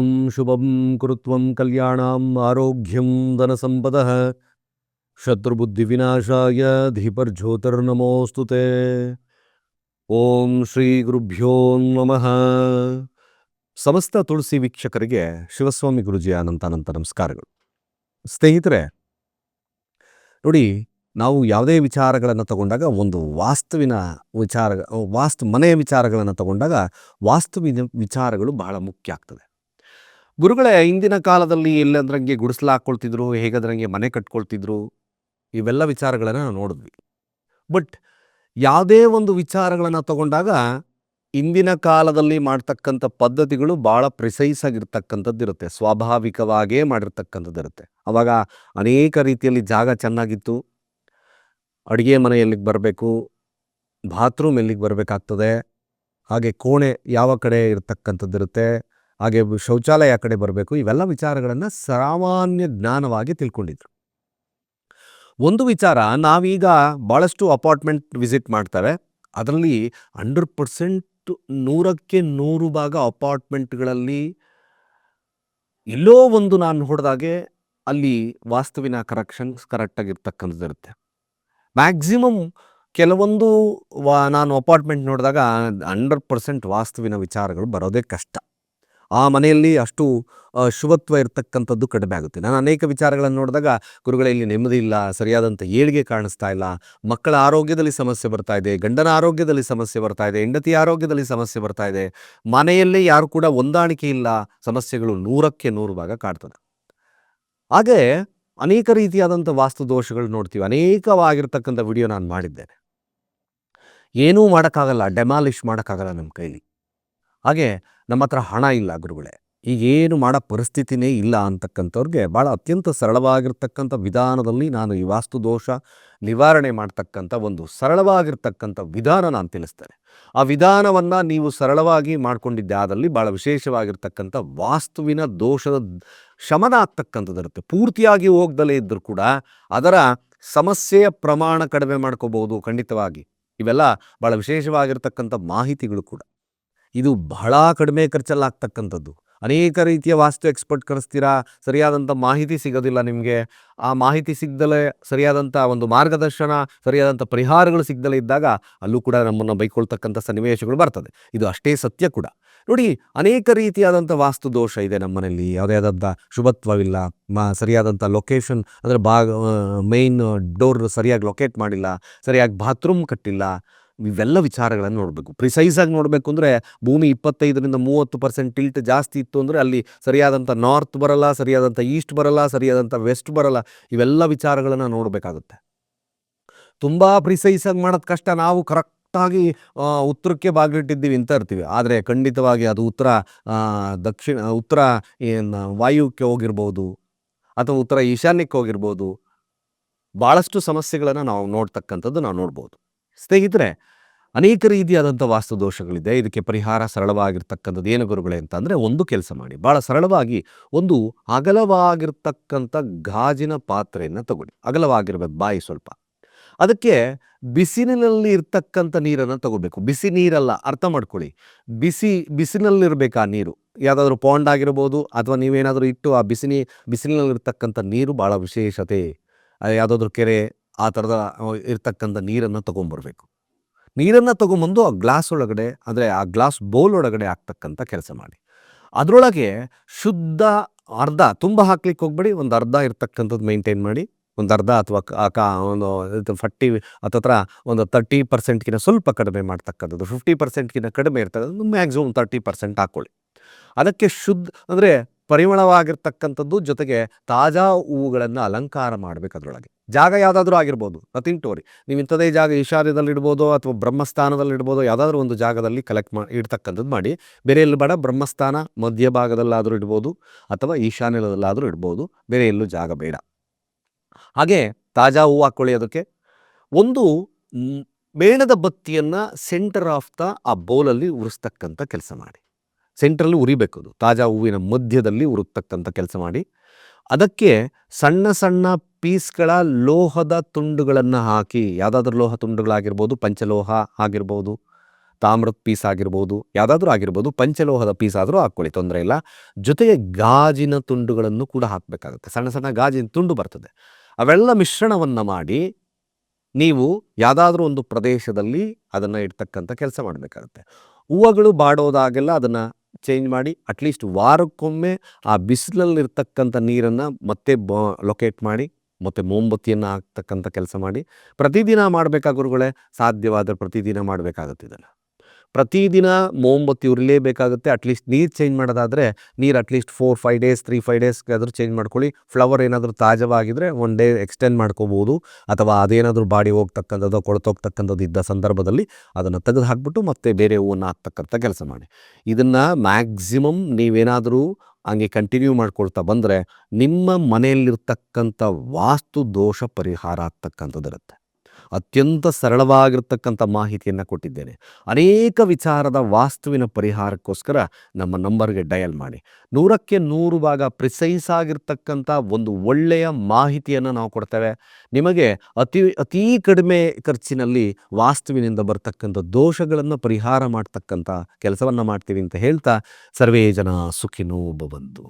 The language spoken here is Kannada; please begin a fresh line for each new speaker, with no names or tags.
ಸರ್ವಂ ಶುಭಂ ಕುರುತ್ವಂ ಕಲ್ಯಾಣಾಂ ಆರೋಗ್ಯಂ ಧನಸಂಪದ ಶತ್ರುಬುದ್ಧಿವಿನಾಶಾಯ ಧೀಪರ್ಜ್ಯೋತಿರ್ನಮೋಸ್ತು ತೇ ಓಂ ಶ್ರೀ ಗುರುಭ್ಯೋ ನಮಃ ಸಮಸ್ತ ತುಳಸಿ ವೀಕ್ಷಕರಿಗೆ ಶಿವಸ್ವಾಮಿ ಗುರುಜಿಯ ಅನಂತ ಅನಂತ ನಮಸ್ಕಾರಗಳು. ಸ್ನೇಹಿತರೆ, ನೋಡಿ, ನಾವು ಯಾವುದೇ ವಿಚಾರಗಳನ್ನು ತಗೊಂಡಾಗ ಒಂದು ವಾಸ್ತುವಿನ ವಿಚಾರ, ವಾಸ್ತು ಮನೆಯ ವಿಚಾರಗಳನ್ನು ತಗೊಂಡಾಗ ವಾಸ್ತುವಿನ ವಿಚಾರಗಳು ಬಹಳ ಮುಖ್ಯ ಆಗ್ತದೆ. ಗುರುಗಳೇ, ಇಂದಿನ ಕಾಲದಲ್ಲಿ ಎಲ್ಲಂದ್ರಂಗೆ ಗುಡಿಸ್ಲು ಹಾಕ್ಕೊಳ್ತಿದ್ರು ಹೇಗದ್ರಂಗೆ ಮನೆ ಕಟ್ಕೊಳ್ತಿದ್ರು, ಇವೆಲ್ಲ ವಿಚಾರಗಳನ್ನು ನಾವು ನೋಡಿದ್ವಿ. ಬಟ್ ಯಾವುದೇ ಒಂದು ವಿಚಾರಗಳನ್ನು ತಗೊಂಡಾಗ ಇಂದಿನ ಕಾಲದಲ್ಲಿ ಮಾಡ್ತಕ್ಕಂಥ ಪದ್ಧತಿಗಳು ಭಾಳ ಪ್ರಿಸೈಸ್ ಆಗಿರ್ತಕ್ಕಂಥದ್ದು ಇರುತ್ತೆ. ಸ್ವಾಭಾವಿಕವಾಗೇ ಮಾಡಿರ್ತಕ್ಕಂಥದ್ದಿರುತ್ತೆ ಅವಾಗ ಅನೇಕ ರೀತಿಯಲ್ಲಿ ಜಾಗ ಚೆನ್ನಾಗಿತ್ತು. ಅಡುಗೆ ಮನೆ ಎಲ್ಲಿಗೆ ಬರಬೇಕು, ಬಾತ್ರೂಮ್ ಎಲ್ಲಿಗೆ ಬರಬೇಕಾಗ್ತದೆ, ಹಾಗೆ ಕೋಣೆ ಯಾವ ಕಡೆ ಇರತಕ್ಕಂಥದ್ದು ಇರುತ್ತೆ ಹಾಗೆ ಶೌಚಾಲಯ ಕಡೆ ಬರಬೇಕು. ಇವೆಲ್ಲ ವಿಚಾರಗಳನ್ನು ಸಾಮಾನ್ಯ ಜ್ಞಾನವಾಗಿ ತಿಳ್ಕೊಂಡಿದ್ರು. ಒಂದು ವಿಚಾರ, ನಾವೀಗ ಭಾಳಷ್ಟು ಅಪಾರ್ಟ್ಮೆಂಟ್ ವಿಸಿಟ್ ಮಾಡ್ತಾರೆ ಅದರಲ್ಲಿ ಹಂಡ್ರೆಡ್ ಪರ್ಸೆಂಟ್ ನೂರಕ್ಕೆ ನೂರು ಭಾಗ ಅಪಾರ್ಟ್ಮೆಂಟ್ಗಳಲ್ಲಿ ಎಲ್ಲೋ ಒಂದು ನಾನು ಹೊಡೆದಾಗೆ ಅಲ್ಲಿ ವಾಸ್ತುವಿನ ಕರೆಕ್ಷನ್ಸ್ ಕರೆಕ್ಟಾಗಿರ್ತಕ್ಕಂಥದ್ದು ಇರುತ್ತೆ. ಮ್ಯಾಕ್ಸಿಮಮ್ ಕೆಲವೊಂದು ವಾ ನಾನು ಅಪಾರ್ಟ್ಮೆಂಟ್ ನೋಡಿದಾಗ ಹಂಡ್ರೆಡ್ ಪರ್ಸೆಂಟ್ ವಾಸ್ತುವಿನ ವಿಚಾರಗಳು ಬರೋದೇ ಕಷ್ಟ. ಆ ಮನೆಯಲ್ಲಿ ಅಷ್ಟು ಶುಭತ್ವ ಇರತಕ್ಕಂಥದ್ದು ಕಡಿಮೆ ಆಗುತ್ತೆ. ನಾನು ಅನೇಕ ವಿಚಾರಗಳನ್ನು ನೋಡಿದಾಗ, ಗುರುಗಳೇ, ಇಲ್ಲಿ ನೆಮ್ಮದಿ ಇಲ್ಲ, ಸರಿಯಾದಂಥ ಏಳಿಗೆ ಕಾಣಿಸ್ತಾ ಇಲ್ಲ, ಮಕ್ಕಳ ಆರೋಗ್ಯದಲ್ಲಿ ಸಮಸ್ಯೆ ಬರ್ತಾ ಇದೆ, ಗಂಡನ ಆರೋಗ್ಯದಲ್ಲಿ ಸಮಸ್ಯೆ ಬರ್ತಾ ಇದೆ ಹೆಂಡತಿ ಆರೋಗ್ಯದಲ್ಲಿ ಸಮಸ್ಯೆ ಬರ್ತಾ ಇದೆ. ಮನೆಯಲ್ಲೇ ಯಾರು ಕೂಡ ಹೊಂದಾಣಿಕೆ ಇಲ್ಲ, ಸಮಸ್ಯೆಗಳು ನೂರಕ್ಕೆ ನೂರು ಭಾಗ ಕಾಡ್ತದೆ. ಹಾಗೆ ಅನೇಕ ರೀತಿಯಾದಂಥ ವಾಸ್ತು ದೋಷಗಳು ನೋಡ್ತೀವಿ. ಅನೇಕವಾಗಿರ್ತಕ್ಕಂಥ ವಿಡಿಯೋ ನಾನು ಮಾಡಿದ್ದೇನೆ. ಏನೂ ಮಾಡೋಕ್ಕಾಗಲ್ಲ, ಡೆಮಾಲಿಷ್ ಮಾಡೋಕ್ಕಾಗಲ್ಲ ನಮ್ಮ ಕೈಲಿ. ಹಾಗೆ ನಮ್ಮ ಹತ್ರ ಹಣ ಇಲ್ಲ ಗುರುಗಳೇ. ಈಗೇನು ಮಾಡೋ ಪರಿಸ್ಥಿತಿನೇ ಇಲ್ಲ ಅಂತಕ್ಕಂಥವ್ರಿಗೆ ಭಾಳ ಅತ್ಯಂತ ಸರಳವಾಗಿರ್ತಕ್ಕಂಥ ವಿಧಾನದಲ್ಲಿ ನಾನು ಈ ವಾಸ್ತು ದೋಷ ನಿವಾರಣೆ ಮಾಡ್ತಕ್ಕಂಥ ಒಂದು ಸರಳವಾಗಿರ್ತಕ್ಕಂಥ ವಿಧಾನ ನಾನು ತಿಳಿಸ್ತೇನೆ. ಆ ವಿಧಾನವನ್ನು ನೀವು ಸರಳವಾಗಿ ಮಾಡ್ಕೊಂಡಿದ್ದೆ ಆದಲ್ಲಿ ಭಾಳ ವಿಶೇಷವಾಗಿರ್ತಕ್ಕಂಥ ವಾಸ್ತುವಿನ ದೋಷದ ಶಮನ ಆಗ್ತಕ್ಕಂಥದ್ದಿರುತ್ತೆ ಪೂರ್ತಿಯಾಗಿ ಹೋಗ್ದಲೇ ಇದ್ದರೂ ಕೂಡ ಅದರ ಸಮಸ್ಯೆಯ ಪ್ರಮಾಣ ಕಡಿಮೆ ಮಾಡ್ಕೋಬಹುದು ಖಂಡಿತವಾಗಿ. ಇವೆಲ್ಲ ಭಾಳ ವಿಶೇಷವಾಗಿರ್ತಕ್ಕಂಥ ಮಾಹಿತಿಗಳು ಕೂಡ. ಇದು ಬಹಳ ಕಡಿಮೆ ಖರ್ಚಲ್ಲಾಗ್ತಕ್ಕಂಥದ್ದು. ಅನೇಕ ರೀತಿಯ ವಾಸ್ತು ಎಕ್ಸ್ಪರ್ಟ್ ಕರೆಸ್ತೀರಾ? ಸರಿಯಾದಂಥ ಮಾಹಿತಿ ಸಿಗೋದಿಲ್ಲ ನಿಮಗೆ. ಆ ಮಾಹಿತಿ ಸಿಗ್ದಲೇ ಸರಿಯಾದಂಥ ಒಂದು ಮಾರ್ಗದರ್ಶನ, ಸರಿಯಾದಂಥ ಪರಿಹಾರಗಳು ಸಿಗ್ದಲೇ ಇದ್ದಾಗ ಅಲ್ಲೂ ಕೂಡ ನಮ್ಮನ್ನು ಬೈಕೊಳ್ತಕ್ಕಂಥ ಸನ್ನಿವೇಶಗಳು ಬರ್ತದೆ. ಇದು ಅಷ್ಟೇ ಸತ್ಯ ಕೂಡ. ನೋಡಿ, ಅನೇಕ ರೀತಿಯಾದಂಥ ವಾಸ್ತು ದೋಷ ಇದೆ ನಮ್ಮನೆಯಲ್ಲಿ ಯಾವುದೇ ಆದಂಥ ಶುಭತ್ವವಿಲ್ಲ. ಮಾ, ಸರಿಯಾದಂಥ ಲೊಕೇಶನ್, ಅಂದರೆ ಬಾ ಮೇಯ್ನ್ ಡೋರ್ ಸರಿಯಾಗಿ ಲೊಕೇಟ್ ಮಾಡಿಲ್ಲ. ಸರಿಯಾಗಿ ಬಾತ್ರೂಮ್ ಕಟ್ಟಿಲ್ಲ. ಇವೆಲ್ಲ ವಿಚಾರಗಳನ್ನು ನೋಡಬೇಕು. ಪ್ರಿಸೈಸಾಗಿ ನೋಡಬೇಕು ಅಂದರೆ ಭೂಮಿ ಇಪ್ಪತ್ತೈದರಿಂದ ಮೂವತ್ತು ಪರ್ಸೆಂಟ್ ಟಿಲ್ಟ್ ಜಾಸ್ತಿ ಇತ್ತು ಅಂದರೆ ಅಲ್ಲಿ ಸರಿಯಾದಂಥ ನಾರ್ತ್ ಬರಲ್ಲ ಸರಿಯಾದಂಥ ಈಸ್ಟ್ ಬರಲ್ಲ ಸರಿಯಾದಂಥ ವೆಸ್ಟ್ ಬರಲ್ಲ. ಇವೆಲ್ಲ ವಿಚಾರಗಳನ್ನು ನೋಡಬೇಕಾಗುತ್ತೆ. ತುಂಬ ಪ್ರಿಸೈಸಾಗಿ ಮಾಡೋದು ಕಷ್ಟ ನಾವು ಕರೆಕ್ಟಾಗಿ ಉತ್ತರಕ್ಕೆ ಬಾಗಿಲಿಟ್ಟಿದ್ದೀವಿ ಅಂತ ಇರ್ತೀವಿ. ಆದರೆ ಖಂಡಿತವಾಗಿ ಅದು ಉತ್ತರ ದಕ್ಷಿಣ, ಉತ್ತರ ಏನು ವಾಯುಕ್ಕೆ ಹೋಗಿರ್ಬೋದು ಅಥವಾ ಉತ್ತರ ಈಶಾನ್ಯಕ್ಕೆ ಹೋಗಿರ್ಬೋದು. ಭಾಳಷ್ಟು ಸಮಸ್ಯೆಗಳನ್ನು ನಾವು ನೋಡ್ತಕ್ಕಂಥದ್ದು ನಾವು ನೋಡ್ಬೋದು. ಸ್ನೇಹಿತರೆ, ಅನೇಕ ರೀತಿಯಾದಂಥ ವಾಸ್ತು ದೋಷಗಳಿದೆ ಇದಕ್ಕೆ ಪರಿಹಾರ ಸರಳವಾಗಿರ್ತಕ್ಕಂಥದ್ದು ಏನು ಗುರುಗಳೇ ಅಂತಂದರೆ, ಒಂದು ಕೆಲಸ ಮಾಡಿ. ಭಾಳ ಸರಳವಾಗಿ ಒಂದು ಅಗಲವಾಗಿರ್ತಕ್ಕಂಥ ಗಾಜಿನ ಪಾತ್ರೆಯನ್ನು ತಗೊಳ್ಳಿ. ಅಗಲವಾಗಿರ್ಬೇಕು, ಬಾಯಿ ಸ್ವಲ್ಪ. ಅದಕ್ಕೆ ಬಿಸಿಲಿನಲ್ಲಿ ಇರ್ತಕ್ಕಂಥ ನೀರನ್ನು ತಗೋಬೇಕು ಬಿಸಿ ನೀರಲ್ಲ, ಅರ್ಥ ಮಾಡ್ಕೊಳ್ಳಿ. ಬಿಸಿ, ಬಿಸಿನಲ್ಲಿರಬೇಕು ಆ ನೀರು. ಯಾವುದಾದ್ರೂ ಪಾಂಡ್ ಆಗಿರ್ಬೋದು, ಅಥವಾ ನೀವೇನಾದರೂ ಇಟ್ಟು ಆ ಬಿಸಿ ನೀ ಬಿಸಿಲಿನಲ್ಲಿರ್ತಕ್ಕಂಥ ನೀರು ಭಾಳ ವಿಶೇಷತೆ. ಯಾವುದಾದ್ರೂ ಕೆರೆ ಆ ಥರದ ಇರ್ತಕ್ಕಂಥ ನೀರನ್ನು ತೊಗೊಂಬರ್ಬೇಕು. ನೀರನ್ನು ತೊಗೊಂಬಂದು ಆ ಗ್ಲಾಸ್ ಒಳಗಡೆ, ಅಂದರೆ ಆ ಗ್ಲಾಸ್ ಬೌಲ್ ಒಳಗಡೆ ಹಾಕ್ತಕ್ಕಂಥ ಕೆಲಸ ಮಾಡಿ. ಅದರೊಳಗೆ ಶುದ್ಧ ಅರ್ಧ, ತುಂಬ ಹಾಕ್ಲಿಕ್ಕೆ ಹೋಗ್ಬೇಡಿ, ಒಂದು ಅರ್ಧ ಇರ್ತಕ್ಕಂಥದ್ದು ಮೇಂಟೈನ್ ಮಾಡಿ, ಒಂದು ಅರ್ಧ ಅಥವಾ ಕಾ ಒಂದು ಫರ್ಟಿ, ಹತ್ತತ್ರ ಒಂದು ತರ್ಟಿ ಪರ್ಸೆಂಟ್ಗಿಂತ ಸ್ವಲ್ಪ ಕಡಿಮೆ ಮಾಡ್ತಕ್ಕಂಥದ್ದು, ಫಿಫ್ಟಿ ಪರ್ಸೆಂಟ್ಗಿಂತ ಕಡಿಮೆ ಇರ್ತಕ್ಕಂಥದ್ದು, ಮ್ಯಾಕ್ಸಿಮಮ್ ತರ್ಟಿ ಪರ್ಸೆಂಟ್ ಹಾಕ್ಕೊಳ್ಳಿ ಅದಕ್ಕೆ ಶುದ್ಧ, ಅಂದರೆ ಪರಿಮಳವಾಗಿರ್ತಕ್ಕಂಥದ್ದು ಜೊತೆಗೆ ತಾಜಾ ಹೂವುಗಳನ್ನು ಅಲಂಕಾರ ಮಾಡಬೇಕು ಅದರೊಳಗೆ. ಜಾಗ ಯಾವುದಾದ್ರೂ ಆಗಿರ್ಬೋದು. ನಥಿಂಗ್ ಟೋರಿ ನೀವು ಇಂಥದೇ ಜಾಗ ಈಶಾನ್ಯದಲ್ಲಿ ಇಡ್ಬೋದು ಅಥವಾ ಬ್ರಹ್ಮಸ್ಥಾನದಲ್ಲಿ ಇಡ್ಬೋದು ಯಾವುದಾದ್ರೂ ಒಂದು ಜಾಗದಲ್ಲಿ ಕಲೆಕ್ಟ್ ಮಾಡಿ ಇಡ್ತಕ್ಕಂಥದ್ದು ಮಾಡಿ. ಬೇರೆ ಎಲ್ಲಿ ಬೇಡ, ಬ್ರಹ್ಮಸ್ಥಾನ ಮಧ್ಯಭಾಗದಲ್ಲಾದರೂ ಇಡ್ಬೋದು ಅಥವಾ ಈಶಾನ್ಯದಲ್ಲಾದರೂ ಇಡ್ಬೋದು. ಬೇರೆ ಎಲ್ಲೂ ಜಾಗ ಬೇಡ. ಹಾಗೆ ತಾಜಾ ಹೂವು ಹಾಕ್ಕೊಳ್ಳಿ ಅದಕ್ಕೆ. ಒಂದು ಮೇಣದ ಬತ್ತಿಯನ್ನು ಸೆಂಟರ್ ಆಫ್ ದ ಆ ಬೌಲಲ್ಲಿ ಉರಿಸ್ತಕ್ಕಂಥ ಕೆಲಸ ಮಾಡಿ. ಸೆಂಟ್ರಲ್ಲಿ ಉರಿಬೇಕು ಅದು. ತಾಜಾ ಹೂವಿನ ಮಧ್ಯದಲ್ಲಿ ಉರುತ್ತಕ್ಕಂಥ ಕೆಲಸ ಮಾಡಿ. ಅದಕ್ಕೆ ಸಣ್ಣ ಸಣ್ಣ ಪೀಸ್ಗಳ ಲೋಹದ ತುಂಡುಗಳನ್ನು ಹಾಕಿ, ಯಾವುದಾದ್ರೂ ಲೋಹ ತುಂಡುಗಳಾಗಿರ್ಬೋದು, ಪಂಚಲೋಹ ಆಗಿರ್ಬೋದು, ತಾಮ್ರದ ಪೀಸ್ ಆಗಿರ್ಬೋದು, ಯಾವುದಾದ್ರೂ ಆಗಿರ್ಬೋದು, ಪಂಚಲೋಹದ ಪೀಸ್ ಆದರೂ ಹಾಕ್ಕೊಳ್ಳಿ, ತೊಂದರೆ ಇಲ್ಲ. ಜೊತೆಗೆ ಗಾಜಿನ ತುಂಡುಗಳನ್ನು ಕೂಡ ಹಾಕಬೇಕಾಗುತ್ತೆ. ಸಣ್ಣ ಸಣ್ಣ ಗಾಜಿನ ತುಂಡು ಬರ್ತದೆ. ಅವೆಲ್ಲ ಮಿಶ್ರಣವನ್ನು ಮಾಡಿ ನೀವು ಯಾವುದಾದ್ರೂ ಒಂದು ಪ್ರದೇಶದಲ್ಲಿ ಅದನ್ನು ಇಡ್ತಕ್ಕಂಥ ಕೆಲಸ ಮಾಡಬೇಕಾಗುತ್ತೆ. ಹೂವುಗಳು ಬಾಡೋದಾಗೆಲ್ಲ ಅದನ್ನು ಚೇಂಜ್ ಮಾಡಿ ಅಟ್ಲೀಸ್ಟ್ ವಾರಕ್ಕೊಮ್ಮೆ ಆ ಬಿಸಿಲಲ್ಲಿರ್ತಕ್ಕಂಥ ನೀರನ್ನು ಮತ್ತೆ ಬ ಲೊಕೇಟ್ ಮಾಡಿ ಮತ್ತು ಮೊಂಬತ್ತಿಯನ್ನು ಹಾಕ್ತಕ್ಕಂಥ ಕೆಲಸ ಮಾಡಿ ಪ್ರತಿದಿನ ಮಾಡಬೇಕಾ ಗುರುಗಳೇ? ಸಾಧ್ಯವಾದರೆ ಪ್ರತಿದಿನ ಮಾಡಬೇಕಾಗುತ್ತೆ ಇದನ್ನು. ಪ್ರತಿದಿನ ಮೊಂಬತ್ತಿ ಉರಿಲೇಬೇಕಾಗುತ್ತೆ. ಅಟ್ಲೀಸ್ಟ್ ನೀರು ಚೇಂಜ್ ಮಾಡೋದಾದರೆ ನೀರು at least four five days three five ಡೇಸ್ಗಾದರೂ change ಮಾಡ್ಕೊಳ್ಳಿ. ಫ್ಲವರ್ ಏನಾದರೂ ತಾಜವಾಗಿದ್ದರೆ ಒನ್ ಡೇ ಎಕ್ಸ್ಟೆಂಡ್ ಮಾಡ್ಕೋಬೋದು. ಅಥವಾ ಅದೇನಾದರೂ ಬಾಡಿ ಹೋಗ್ತಕ್ಕಂಥದ್ದು, ಕೊಳತೋಗ್ತಕ್ಕಂಥದ್ದು ಇದ್ದ ಸಂದರ್ಭದಲ್ಲಿ ಅದನ್ನು ತೆಗೆದು ಹಾಕ್ಬಿಟ್ಟು ಮತ್ತೆ ಬೇರೆ ಹೂವನ್ನು ಹಾಕ್ತಕ್ಕಂಥ ಕೆಲಸ ಮಾಡಿ. ಇದನ್ನು ಮ್ಯಾಕ್ಸಿಮಮ್ ನೀವೇನಾದರೂ ಹಂಗೆ ಕಂಟಿನ್ಯೂ ಮಾಡ್ಕೊಳ್ತಾ ಬಂದರೆ ನಿಮ್ಮ ಮನೆಯಲ್ಲಿರ್ತಕ್ಕಂಥ ವಾಸ್ತು ದೋಷ ಪರಿಹಾರ ಆಗ್ತಕ್ಕಂಥದ್ದಿರುತ್ತೆ. ಅತ್ಯಂತ ಸರಳವಾಗಿರ್ತಕ್ಕಂಥ ಮಾಹಿತಿಯನ್ನು ಕೊಟ್ಟಿದ್ದೇನೆ. ಅನೇಕ ವಿಚಾರದ ವಾಸ್ತುವಿನ ಪರಿಹಾರಕ್ಕೋಸ್ಕರ ನಮ್ಮ ನಂಬರ್ಗೆ ಡಯಲ್ ಮಾಡಿ. ನೂರಕ್ಕೆ ನೂರು ಭಾಗ ಪ್ರಿಸೈಸ್ ಆಗಿರ್ತಕ್ಕಂಥ ಒಂದು ಒಳ್ಳೆಯ ಮಾಹಿತಿಯನ್ನು ನಾವು ಕೊಡ್ತೇವೆ. ನಿಮಗೆ ಅತಿ, ಅತೀ ಕಡಿಮೆ ಖರ್ಚಿನಲ್ಲಿ ವಾಸ್ತುವಿನಿಂದ ಬರ್ತಕ್ಕಂಥ ದೋಷಗಳನ್ನು ಪರಿಹಾರ ಮಾಡ್ತಕ್ಕಂಥ ಕೆಲಸವನ್ನು ಮಾಡ್ತೀವಿ ಅಂತ ಹೇಳ್ತಾ ಸರ್ವೇ ಜನ ಸುಖಿನೋ ಭವಂತು